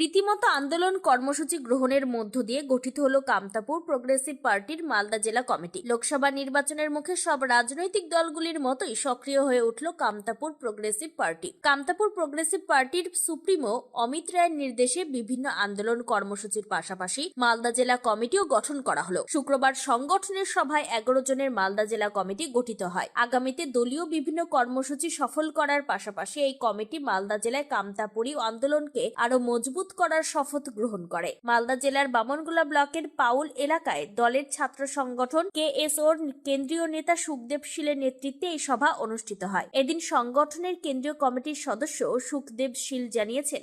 রীতিমতো আন্দোলন কর্মসূচি গ্রহণের মধ্য দিয়ে গঠিত হলো কামতাপুর প্রোগ্রেসিভ পার্টির মালদা জেলা কমিটি। লোকসভা নির্বাচনের মুখে সব রাজনৈতিক দলগুলির মতোই সক্রিয় হয়ে উঠল Kamtapur progressive party Kamtapur progressive পার্টির সুপ্রিমো অমিত রায়ের নির্দেশে বিভিন্ন আন্দোলন কর্মসূচির পাশাপাশি মালদা জেলা কমিটিও গঠন করা হলো। শুক্রবার সংগঠনের সভায় এগারো জনের মালদা জেলা কমিটি গঠিত হয়। আগামীতে দলীয় বিভিন্ন কর্মসূচি সফল করার পাশাপাশি এই কমিটি মালদা জেলায় কামতাপুরী আন্দোলনকে আরও মজবুত করার শপথ গ্রহণ করে। মালদা জেলার বামনগোলা ব্লকের পাউল এলাকায় দলের ছাত্র সংগঠন কেএসওর কেন্দ্রীয় নেতা সুখদেব শীলের নেতৃত্বে এই সভা অনুষ্ঠিত হয়। এদিন সংগঠনের কেন্দ্রীয় কমিটির সদস্য সুখদেব শীল জানিয়েছেন।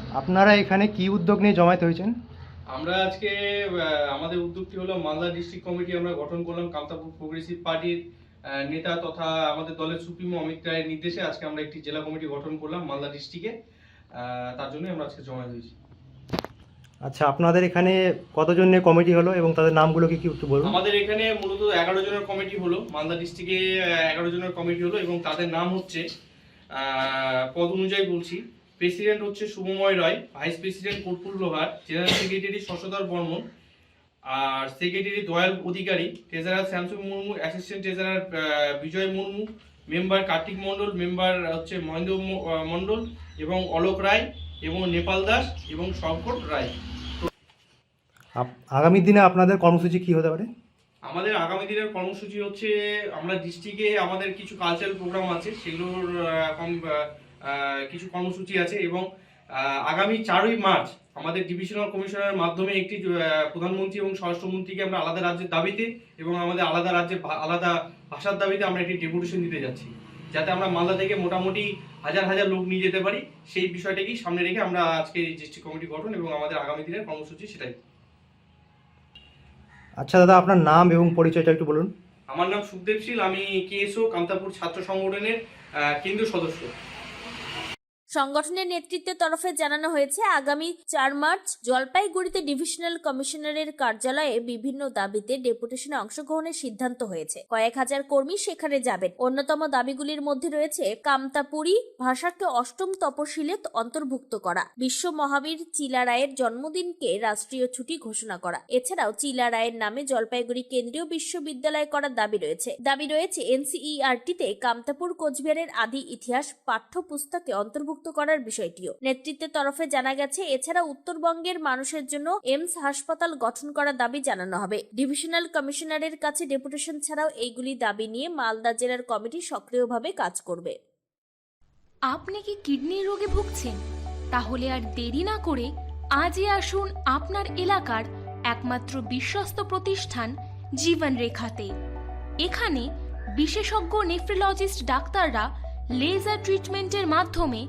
আপনারা এখানে কি উদ্যোগ নিয়ে জমায়েত হয়েছেন? আমরা আজকে আহ, আমাদের উদ্যোগটি হলো মালদা ডিস্ট্রিক্ট কমিটি আমরা গঠন করলাম কামতাপুর প্রোগ্রেসিভ পার্টির নেতা তথা আমাদের দলের সুপ্রিমো অমিত রায়ের নির্দেশে আজকে আমরা একটি জেলা কমিটি গঠন করলাম মালদা ডিস্ট্রিক্টে। তার জন্যই আমরা আজকে জমা হয়েছি। আচ্ছা আপনাদের এখানে কতজন নিয়ে কমিটি হলো এবং তাদের নামগুলো কি কি একটু বলুন? আমাদের এখানে মূলত এগারো জনের কমিটি হলো মালদা ডিস্ট্রিক্টে এগারো জনের কমিটি হলো এবং তাদের নাম হচ্ছে পদ অনুযায়ী বলছি। প্রেসিডেন্ট হচ্ছে Shubhomoy Roy vice president Karpur Lohar general secretary Shashadhar Barman আর secretary Dayal Adhikari treasurer Shyamsung Murmu assistant treasurer Bijay Murmu member Kartik Mondal member হচ্ছে মহেন্দ্র মন্ডল মণ্ডল এবং অলোক রায় এবং নেপাল দাস এবং শঙ্কর রায়। আগামী দিনে আপনাদের কর্মসূচি কি হতে পারে? আমাদের আগামী দিনের কর্মসূচি হচ্ছে আমরা ডিস্ট্রিক্টে আমাদের কিছু কালচারাল প্রোগ্রাম আছে সেগুলোর এখন কম- কিছু কর্মসূচি আছে এবং আগামী চারই মার্চ আমাদের ডিভিশনাল কমিশনের মাধ্যমে একটি প্রধানমন্ত্রী এবং স্বরাষ্ট্রমন্ত্রীকে আমরা আলাদা রাজ্যের দাবিতে এবং আমাদের আলাদা রাজ্যে ভা- আলাদা ভাষার দাবিতে আমরা একটি ডেপুটেশন দিতে যাচ্ছি। যাতে আমরা মালদা থেকে মোটামুটি হাজার হাজার লোক নিয়ে যেতে পারি সেই বিষয়টাকেই সামনে রেখে আমরা আজকে এই ডিস্ট্রিক্ট কমিটি গঠন এবং আমাদের আগামী দিনের কর্মসূচি সেটাই। আচ্ছা দাদা আপনার নাম এবং পরিচয়টা একটু বলুন। আমার নাম সুখদেব শীল আমি কেএসও কামতাপুর ছাত্র সংগঠনের কেন্দ্রীয় সদস্য। সংগঠনের নেতৃত্বের তরফে জানানো হয়েছে, আগামী চার মার্চ জলপাইগুড়িতে ডিভিশনাল কমিশনারের কার্যালয়ে বিভিন্ন দাবিতে ডেপুটেশনে অংশগ্রহণের সিদ্ধান্ত হয়েছে। কয়েক হাজার কর্মী সেখানে যাবেন। অন্যতম দাবিগুলির মধ্যে রয়েছে কামতাপুরি ভাষাকে অষ্টম তপশিলে অন্তর্ভুক্ত করা, বিশ্ব মহাবীর চিলা রায়ের জন্মদিনকে রাষ্ট্রীয় ছুটি ঘোষণা করা। এছাড়াও চিলা রায়ের নামে জলপাইগুড়ি কেন্দ্রীয় বিশ্ববিদ্যালয় করার দাবি রয়েছে। দাবি রয়েছে, এনসিইআরটিতে কামতাপুর কোচবিহারের আদি ইতিহাস পাঠ্যপুস্তকে অন্তর্ভুক্ত করার বিষয়টিও। নেতৃত্বের তরফে জানা গেছে, এছাড়া উত্তরবঙ্গের মানুষের জন্য এমস হাসপাতাল গঠন করার দাবি জানানো হবে। ডিভিশনাল কমিশনারের কাছে ডেপুটেশন ছাড়াও এইগুলি দাবি নিয়ে মালদা জেলার কমিটি সক্রিয়ভাবে কাজ করবে। আপনি কি কিডনির রোগে ভুগছেন? তাহলে আর দেরি না করে আজই আসুন আপনার এলাকার একমাত্র বিশ্বস্ত প্রতিষ্ঠান জীবন রেখাতে এখানে বিশেষজ্ঞ নেফ্রোলজিস্ট ডাক্তাররা লেজার ট্রিটমেন্টের মাধ্যমে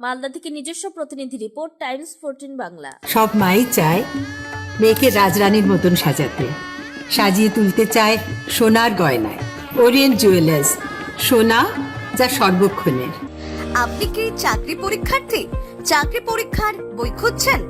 মালদা থেকে নিজস্ব প্রতিনিধি রিপোর্ট টাইমস ফোরটিন বাংলা। সব মাই চায় মেয়েকে রাজরানীর মতন সাজাতে। সাজিয়ে তুলতে চায় সোনার গয়নায়। ওরিয়েন্ট জুয়েলার্স সোনা যা সর্বক্ষণের। আপনি কি চাকরি পরীক্ষার্থী? চাকরি পরীক্ষার বই খুঁজছেন?